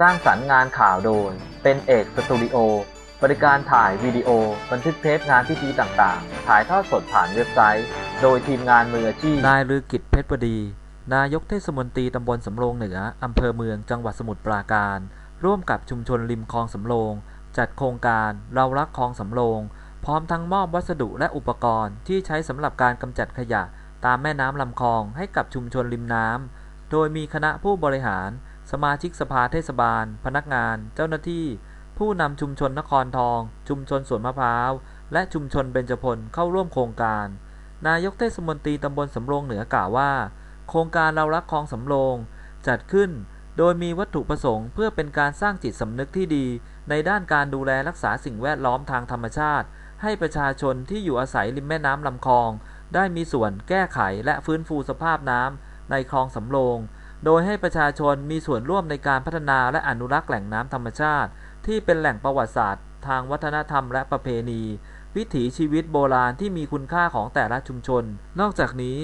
สร้างสรรค์งานข่าวโดย เป็นเอกสตูดิโอ บริการถ่ายวิดีโอ บันทึกเทปงานพิธีต่างๆ ถ่ายทอดสดผ่านเว็บไซต์ โดยทีมงานมืออาชีพ นายลือกิจเพชรบดี นายกเทศมนตรีตำบลสำโรงเหนือ อำเภอเมือง จังหวัดสมุทรปราการ ร่วมกับชุมชนริมคลองสำโรง จัดโครงการเรารักคลองสำโรง พร้อมทั้งมอบวัสดุและอุปกรณ์ ที่ใช้สำหรับการกำจัดขยะ ตามแม่น้ำลำคลองให้กับชุมชนริมน้ำโดยมีคณะผู้บริหาร สมาชิกสภาเทศบาล พนักงาน เจ้าหน้าที่ ผู้นำชุมชนนครทอง ชุมชนสวนมะพร้าว และชุมชนเบญจพลเข้าร่วมโครงการ นายกเทศมนตรีตำบลสำโรงเหนือกล่าวว่า โครงการเรารักคลองสำโรงจัดขึ้นโดยมีวัตถุประสงค์เพื่อเป็นการสร้างจิตสำนึกที่ดี ในด้านการดูแลรักษาสิ่งแวดล้อมทางธรรมชาติ ให้ประชาชนที่อยู่อาศัยริมแม่น้ำลำคลอง ได้มีส่วนแก้ไขและฟื้นฟูสภาพน้ำในคลองสำโรง โดยให้ประชาชนมีส่วนร่วมในการพัฒนาและอนุรักษ์แหล่งน้ำธรรมชาติ ที่เป็นแหล่งประวัติศาสตร์ ทางวัฒนธรรมและประเพณี วิถีชีวิตโบราณที่มีคุณค่าของแต่ละชุมชน นอกจากนี้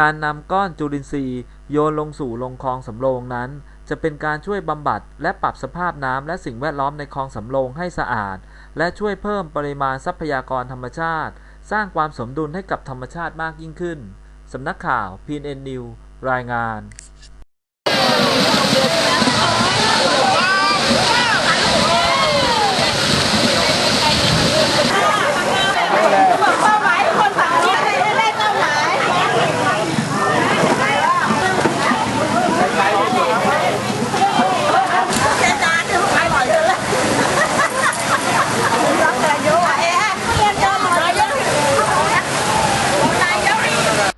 การนำก้อนจุลินทรีย์ โยนลงสู่ลงคลองสำโรงนั้น จะเป็นการช่วยบำบัด และปรับสภาพน้ำและสิ่งแวดล้อมในคลองสำโรงให้สะอาด และช่วยเพิ่มปริมาณทรัพยากรธรรมชาติ สร้างความสมดุลให้กับธรรมชาติมากยิ่งขึ้นสำนักข่าว PNN News รายงาน เป้าหมายคนฝั่งนี้ให้ได้เป้าหมายเจ๊จานที่ไปบ่อยเลยรักแต่ยุอะเอ๊ะเรียนเจอหมดเลยนายก